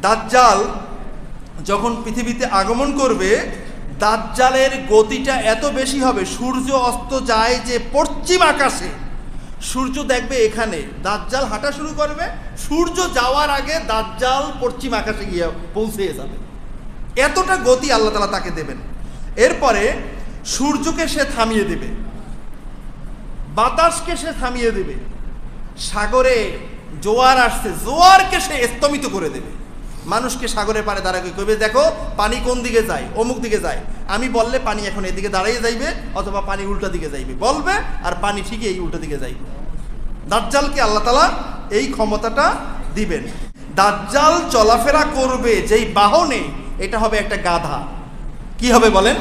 দাজ্জাল যখন পৃথিবীতে আগমন করবে, দাজ্জালের গতিটা এত বেশি হবে, সূর্য অস্ত যায় যে পশ্চিম আকাশে। সূর্য দেখবে এখানে। দাজ্জাল হাঁটা শুরু করবে। সূর্য যাওয়ার আগে দাজ্জাল পশ্চিম আকাশে গিয়ে পৌঁছে যাবে। এতটা গতি আল্লাহ তালা তাকে দেবেন। এরপরে সূর্যকে সে থামিয়ে দেবে। বাতাসকে সে থামিয়ে দেবে। সাগরে জোয়ার আসছে। জোয়ারকে সে স্তমিত করে দেবে। মানুষকে সাগরে পারে দাঁড়াকে কইবে, দেখো, পানি কোন দিকে যায়? অমুক দিকে যায়। আমি বললে, পানি এখন এদিকে দাঁড়িয়ে যাইবে, অথবা পানি উল্টা দিকে যাইবে। বলবে, আর পানি ঠিকই এই উল্টা দিকে যাইবে। দাজ্জালকে আল্লাহ তালা এই ক্ষমতাটা দিবেন। দাজ্জাল চলাফেরা করবে যেই বাহনে, এটা হবে একটা গাধা। কি হবে বলেন?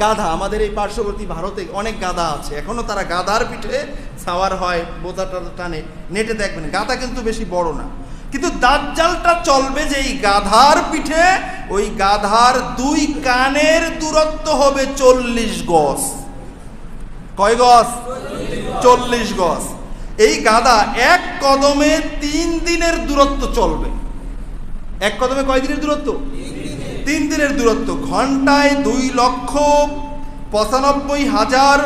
গাধা। আমাদের এই পার্শ্ববর্তী ভারতে অনেক গাধা আছে। এখনও তারা গাধার পিঠে সাওয়ার হয়, বোঝাটা টানে। নেটে দেখবেন, গাধা কিন্তু বেশি বড় না। কিন্তু দাজ্জালটা চলবে যে এই গাধার পিঠে, ওই গাধার দুই কানের দূরত্ব হবে চল্লিশ গজ। কয় গজ? চল্লিশ গজ। এই গাধা এক কদমে তিন দিনের দূরত্ব চলবে। এক কদমে কয় দিনের দূরত্ব? তিন দিনের দূরত্ব। ঘন্টায় দুই লক্ষ পঁচানব্বই হাজার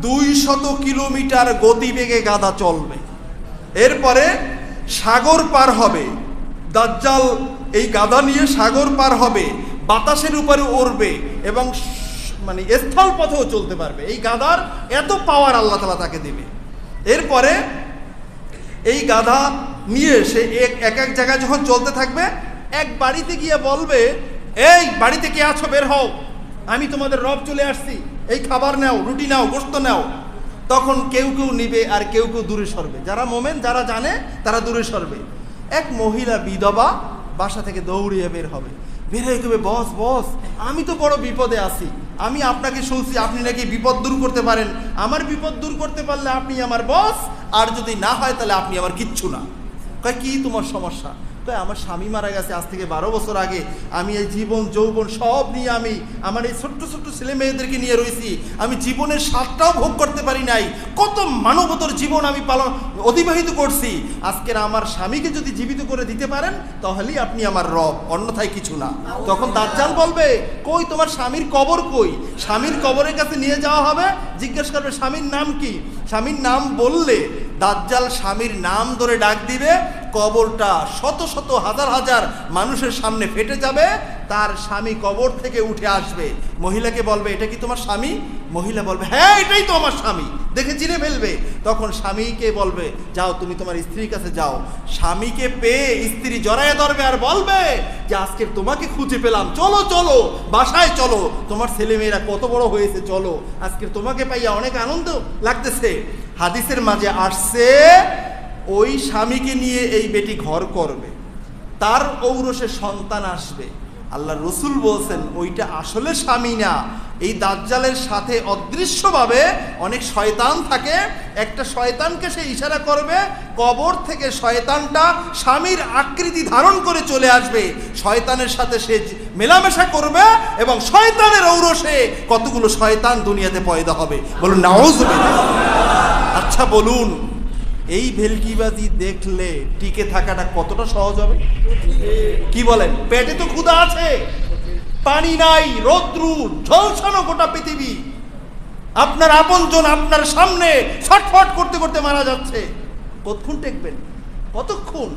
দুই শত কিলোমিটার গতিবেগে গাধা চলবে। এরপরে সাগর পার হবে। দাজ্জাল এই গাধা নিয়ে সাগর পার হবে, বাতাসের উপরে উড়বে এবং মানে স্থল পথেও চলতে পারবে। এই গাদার এত পাওয়ার আল্লাহ তালা তাকে দেবে। এরপরে এই গাধা নিয়ে সে এক এক এক জায়গায় যখন চলতে থাকবে, এক বাড়িতে গিয়ে বলবে, এই, বাড়িতে কে আছো? বের হও। আমি তোমাদের রব চলে আসছি। এই খাবার নাও, রুটি নাও গোস্ত নাও। তখন কেউ কেউ নিবে আর কেউ কেউ দূরে সরবে। যারা মোমেন, যারা জানে, তারা দূরে সরবে। এক মহিলা বিধবা বাসা থেকে দৌড়িয়ে বের হবে। বের হয়ে কবে বস বস, আমি তো বড় বিপদে আছি। আমি আপনাকে শুনছি, আপনি নাকি বিপদ দূর করতে পারেন। আমার বিপদ দূর করতে পারলে আপনি আমার বস, আর যদি না হয় তাহলে আপনি আমার কিচ্ছু না। কয়, কি তোমার সমস্যা? কয় আমার স্বামী মারা গেছে আজ থেকে বারো বছর আগে। আমি এই জীবন, যৌবন সব নিয়ে আমি আমার এই ছোট্ট ছোট্ট ছেলে মেয়েদেরকে নিয়ে রয়েছি। আমি জীবনের স্বাদটাও ভোগ করতে পারি নাই। কত মানবতর জীবন আমি পালন, অতিবাহিত করছি। আজকের আমার স্বামীকে যদি জীবিত করে দিতে পারেন, তাহলেই আপনি আমার রব, অন্যথায় কিছু না। তখন দাজ্জাল বলবে, কই, তোমার স্বামীর কবর কই? স্বামীর কবরের কাছে নিয়ে যাওয়া হবে। জিজ্ঞেস করবে, স্বামীর নাম কি? স্বামীর নাম বললে দাজ্জাল স্বামীর নাম ধরে ডাক দিবে, কবরটা শত শত হাজার হাজার মানুষের সামনে ফেটে যাবে তার স্বামী কবর থেকে উঠে আসবে। মহিলাকে বলবে, এটা কি তোমার স্বামী? মহিলা বলবে হ্যাঁ এটাই তো আমার স্বামী। দেখে চিনে ফেলবে। তখন স্বামীকে বলবে, যাও, তুমি তোমার স্ত্রীর কাছে যাও। স্বামীকে পেয়ে স্ত্রী জড়াইয়া ধরবে আর বলবে যে, আজকে তোমাকে খুঁজে পেলাম। চলো চলো, বাসায় চলো। তোমার ছেলে মেয়েরা কত বড় হয়েছে, চলো। আজকে তোমাকে পাইয়া অনেক আনন্দ লাগতেছে। হাদিসের মাঝে আসছে, ওই স্বামীকে নিয়ে এই বেটি ঘর করবে। তার ঔরসে সন্তান আসবে। আল্লাহ রসুল বলছেন, ওইটা আসলে স্বামী না। এই দাজ্জালের সাথে অদৃশ্যভাবে অনেক শয়তান থাকে। একটা শয়তানকে সে ইশারা করবে, কবর থেকে শয়তানটা স্বামীর আকৃতি ধারণ করে চলে আসবে। শয়তানের সাথে সে মেলামেশা করবে এবং শয়তানের ঔরসে কতগুলো শয়তান দুনিয়াতে পয়দা হবে। বলুন নাউজ আচ্ছা বলুন এই ভেলকিবাজি দেখলে টিকে থাকাটা কতটা সহজ হবে? কি বলেন? পেটে তো ক্ষুধা আছে। পানি নাই, রৌদ্রু, ঝলসানো গোটা পৃথিবী। আপনার আপনজন আপনার সামনে ছটফট করতে করতে মারা যাচ্ছে। কতক্ষণ টেকবেন? কতক্ষণ?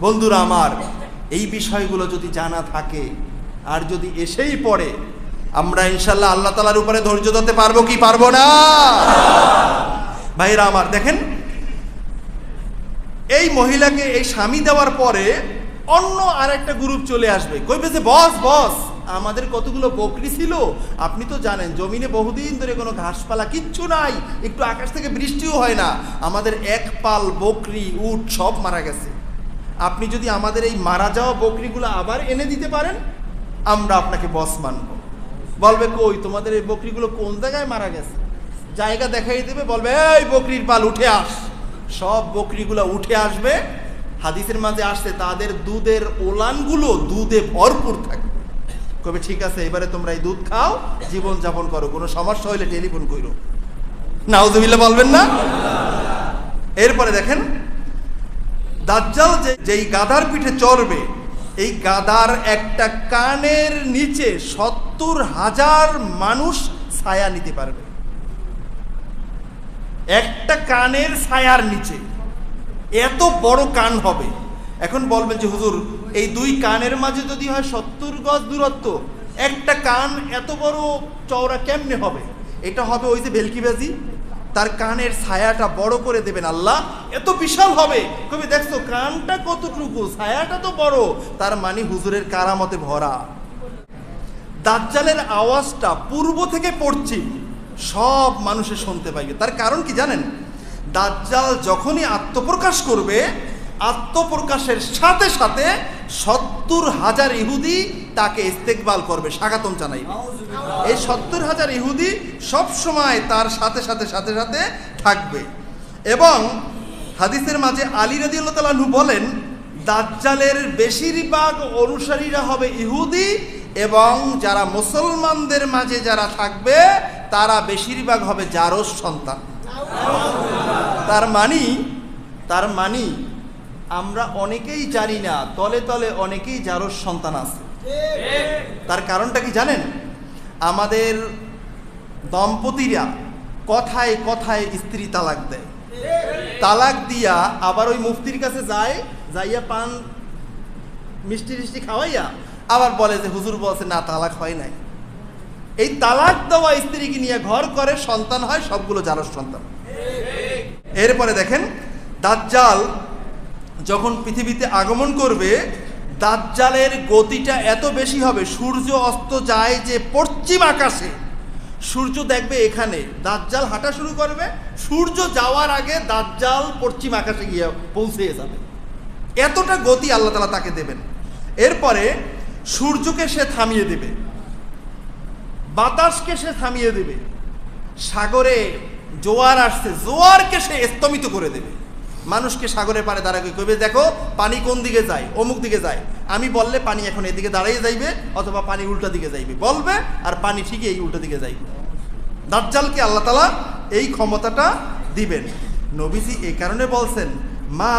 বন্ধুরা আমার, এই বিষয়গুলো যদি জানা থাকে, আর যদি এসেই পড়ে, আমরা ইনশাল্লাহ আল্লাহ তালার উপরে ধৈর্য ধরতে পারব কি পারব না? ভাইরা আমার, দেখেন? এই মহিলাকে এই স্বামী দেওয়ার পরে অন্য আর একটা গ্রুপ চলে আসবে। কইবে যে, বস বস, আমাদের কতগুলো বকরি ছিল? আপনি তো জানেন, জমিনে বহুদিন ধরে কোনো ঘাসপালা কিচ্ছু নাই, একটু আকাশ থেকে বৃষ্টিও হয় না। আমাদের এক পাল বকরি, উট সব মারা গেছে। আপনি যদি আমাদের এই মারা যাওয়া বকরিগুলো আবার এনে দিতে পারেন, আমরা আপনাকে বস মানব। বলবে, কই, তোমাদের এই বকরিগুলো কোন জায়গায় মারা গেছে? জায়গা দেখাই দেবে, বলবে, এই বকরির পাল, উঠে আস। সব বকরিগুলো উঠে আসবে। হাদিসের মাঝে আসছে, তাদের দুধের ওলানগুলো দুধে ভরপুর থাকে। কবে ঠিক আছে, এবারে তোমরা এই দুধ খাও, জীবন যাপন করো, কোনো সমস্যা হলে টেলিফোন করো নাউজুবিল্লাহ বলবেন না? এরপরে দেখেন, দাজ্জাল যে, যেই গাধার পিঠে চড়বে, এই গাধার একটা কানের নিচে সত্তর হাজার মানুষ ছায়া নিতে পারবে। একটা কানের ছায়ার নিচে। এত বড় কান হবে। এখন বলবেন যে, হুজুর, এই দুই কানের মাঝে যদি হয় সত্তর গজ দূরত্ব, একটা কান এত বড় চওড়া কেমনে হবে? এটা হবে ওই যে ভেলকিবাজি তার কানের ছায়াটা বড় করে দেবেন আল্লাহ। এত বিশাল হবে। কবি, দেখছ, কানটা কতটুকু? ছায়াটা তো বড়। তার মানে হুজুরের কারামতে ভরা। দাজ্জালের আওয়াজটা পূর্ব থেকে পশ্চিম সব মানুষে শুনতে পাইবে। তার কারণ কি জানেন? দাজ্জাল যখনই আত্মপ্রকাশ করবে, আত্মপ্রকাশের সাথে সাথে সত্তর হাজার ইহুদি তাকে ইস্তেকবাল করবে, স্বাগতম জানাইবে এই সত্তর হাজার ইহুদি সব সময় তার সাথে সাথে সাথে সাথে থাকবে। এবং হাদিসের মাঝে আলী রাজি আল্লাহ তালু বলেন, দাজ্জালের বেশিরভাগ অনুসারীরা হবে ইহুদি এবং যারা মুসলমানদের মাঝে যারা থাকবে, তারা বেশিরভাগ হবে জারস সন্তান। তার মানি তার মানি আমরা অনেকেই জানি না, তলে তলে অনেকেই জারস সন্তান আছে। তার কারণটা কি জানেন? আমাদের দম্পতিরা কথায় কথায় স্ত্রী তালাক দেয়। তালাক দিয়া আবার ওই মুফতির কাছে যায়, যাইয়া পান, মিষ্টি টিষ্টি খাওয়াইয়া আবার বলে যে হুজুর বলছে, না, তালাক হয় নাই। এই তালাক দেওয়া স্ত্রীকে নিয়ে ঘর করে, সন্তান হয়, সবগুলো জারস সন্তান। এরপরে দেখেন, দাজ্জাল যখন পৃথিবীতে আগমন করবে, দাজ্জালের গতিটা এত বেশি হবে, সূর্য অস্ত যায় যে পশ্চিম আকাশে। সূর্য দেখবে এখানে, দাজ্জাল হাঁটা শুরু করবে, সূর্য যাওয়ার আগে দাজ্জাল পশ্চিম আকাশে গিয়ে পৌঁছে যাবে। এতটা গতি আল্লাহ তালা তাকে দেবেন। এরপরে সূর্যকে সে থামিয়ে দেবে, বাতাসকে সে থামিয়ে দেবে, সাগরে জোয়ার আসছে, জোয়ারকে সে স্তমিত করে দেবে। মানুষকে সাগরে পারে দাঁড়াবে কইবে, দেখো, পানি কোন দিকে যায়? অমুক দিকে যায়। আমি বললে পানি এখন এদিকে দাঁড়িয়ে যাইবে, অথবা পানি উল্টা দিকে যাইবে। বলবে, আর পানি ঠিকই এই উল্টা দিকে যাইবে। দাজ্জালকে আল্লাহ তালা এই ক্ষমতাটা দিবেন। নবীজি এই কারণে বলছেন মা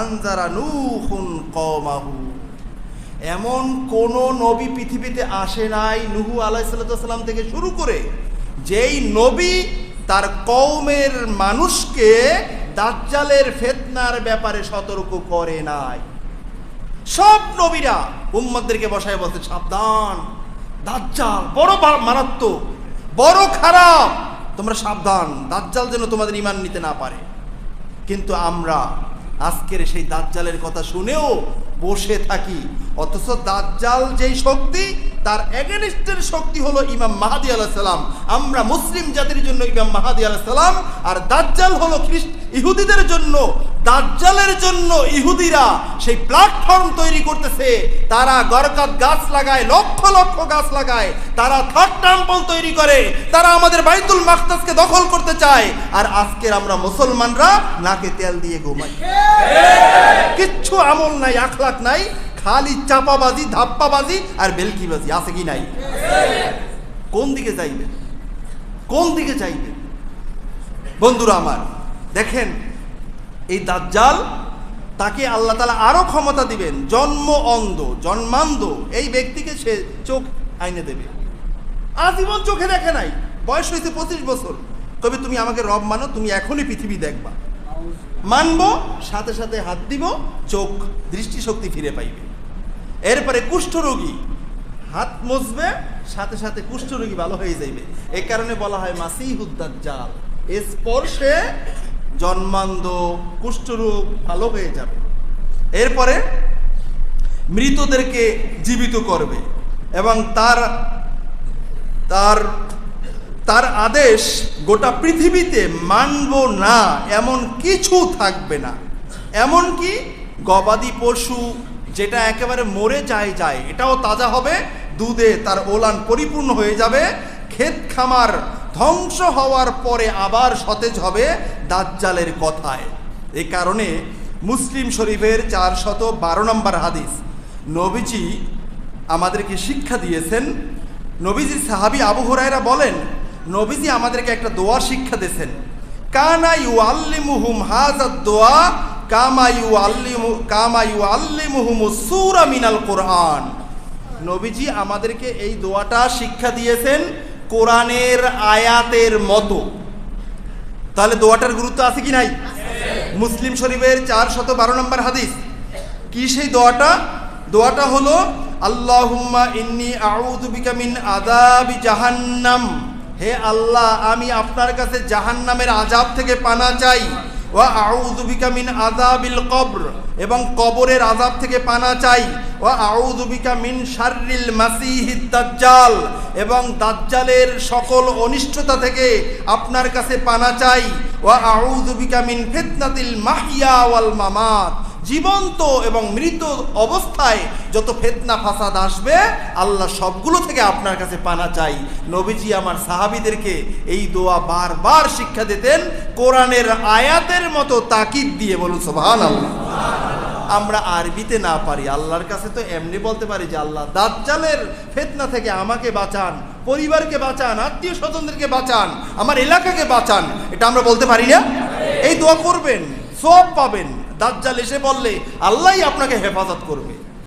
আনজারা এমন কোন নবী পৃথিবীতে আসে নাই নুহু আলাইসাল্লাম থেকে শুরু করে, যেই নবী তার কৌমের মানুষকে দাজ্জালের ফেতনার ব্যাপারে সতর্ক করে নাই। সব নবীরা উম্মদদেরকে বসায় বলতে সাবধান, দাজ্জাল বড় মারাত্মক, বড় খারাপ। তোমরা সাবধান, দাজ্জাল যেন তোমাদের ইমান নিতে না পারে। কিন্তু আমরা আজকের সেই দাজ্জালের কথা শুনেও বসে থাকি, অথচ দাজ্জাল যেই শক্তি, তার এগেনিস্টের শক্তি হলো ইমাম মাহাদি আলাহ সালাম। আমরা মুসলিম জাতির জন্য ইমাম মাহাদি আলাহ সালাম, আর দাজ্জাল হলো খ্রিস্ট ইহুদিদের জন্য দাজ্জালের জন্য ইহুদিরা সেই প্ল্যাটফর্ম তৈরি করতেছে। তারা গরকাত গাছ লাগায়, লক্ষ লক্ষ গাছ লাগায়। তারা থার্ড টেম্পল তৈরি করে। তারা আমাদের বাইতুল মাকতাসকে দখল করতে চায়। আর আজকের আমরা মুসলমানরা নাকে তেল দিয়ে ঘুমাই। কিচ্ছু আমল নাই আখলাক নাই। খালি চাপাবাজি, ধাপ্পাবাজি আর বেলকিবাজি। আছে কি নাই? কোন দিকে যাইবে? কোন দিকে যাইবে? বন্ধুরা আমার, দেখেন এই দাজ্জাল তাকে আল্লাহ তালা আরও ক্ষমতা দিবেন, জন্ম অন্ধ, জন্মান্ধ, এই ব্যক্তিকে সে চোখ আইনে দেবে। আজীবন চোখে দেখে নাই, বয়স হয়েছে পঁচিশ বছর। তবে তুমি আমাকে রব মানো, তুমি এখনই পৃথিবী দেখবা। মানবো, সাথে সাথে হাত দিব, চোখ, দৃষ্টিশক্তি ফিরে পাইবে। এরপরে কুষ্ঠরোগী হাত মুছবে, সাথে সাথে কুষ্ঠরোগী ভালো হয়ে যাইবে। এই কারণে বলা হয় মাসিহুদ্দাজ্জাল স্পর্শে জন্মান্ধ কুষ্ঠরোগ ভালো হয়ে যাবে। এরপরে মৃতদেরকে জীবিত করবে এবং তার তার তার আদেশ গোটা পৃথিবীতে মানব না, এমন কিছু থাকবে না। এমন কি? গবাদি পশু যেটা একেবারে মরে যায় যায়। এটাও তাজা হবে, দুধে তার ওলান পরিপূর্ণ হয়ে যাবে, ক্ষেত খামার ধ্বংস হওয়ার পরে আবার সতেজ হবে দাজ্জালের কথায়। এ কারণে মুসলিম শরীফের চারশত বারো নম্বর হাদিস, নবীজি আমাদেরকে শিক্ষা দিয়েছেন। নবীজি সাহাবি আবু হুরায়রা বলেন, নবীজি আমাদেরকে একটা দোয়া শিক্ষা দিয়েছেন। কানা আল্লিমুহুম হাজাদ দোয়া, কামা আল্লিমু কামা আল্লিমুহুম সূরা মিনাল কোরআন। নবীজি আমাদেরকে এই দোয়াটা শিক্ষা দিয়েছেন। কোরআনের আয়াতের মতো। তাহলে দোয়াটার গুরুত্ব আছে কি নাই? মুসলিম শরীফের চার শত বারো নম্বর হাদিস। কি সেই দোয়াটা? দোয়াটা হলো, আল্লাহুম্মা ইন্নি আউযু বিকা মিন আযাবি জাহান্নাম। হে আল্লাহ, আমি আপনার কাছে জাহান্নামের আযাব থেকে পানা চাই। ওয়া আউযু বিকা মিন আযাবিল কবর। এবং কবরের আযাব থেকে পানা চাই। ওয়া আউযু বিকা মিন শাররিল মাসিহিদ দাজ্জাল। এবং দাজ্জালের সকল অনিষ্টতা থেকে আপনার কাছে পানা চাই। ও আউযু বিকা মিন ফিতনাতিল মাহইয়া ওয়াল মামাত। জীবন্ত এবং মৃত অবস্থায় যত ফেতনা, ফাসাদ আসবে, আল্লাহ সবগুলো থেকে আপনার কাছে পানা চাই। নবীজি আমার সাহাবিদেরকে এই দোয়া বারবার শিক্ষা দিতেন, কোরআনের আয়াতের মতো তাকিদ দিয়ে বলুন সোভান আল্লাহ আমরা আরবিতে না পারি। আল্লাহর কাছে তো এমনি বলতে পারি যে আল্লাহ দাজ্জালের ফেতনা থেকে আমাকে বাঁচান, পরিবারকে বাঁচান, আত্মীয় স্বজনদেরকে বাঁচান, আমার এলাকাকে বাঁচান, এটা আমরা বলতে পারি না? এই দোয়া করবেন সব পাবেন। দাজ্জাল এসে বললে, আল্লাহই আপনাকে হেফাজত করবে।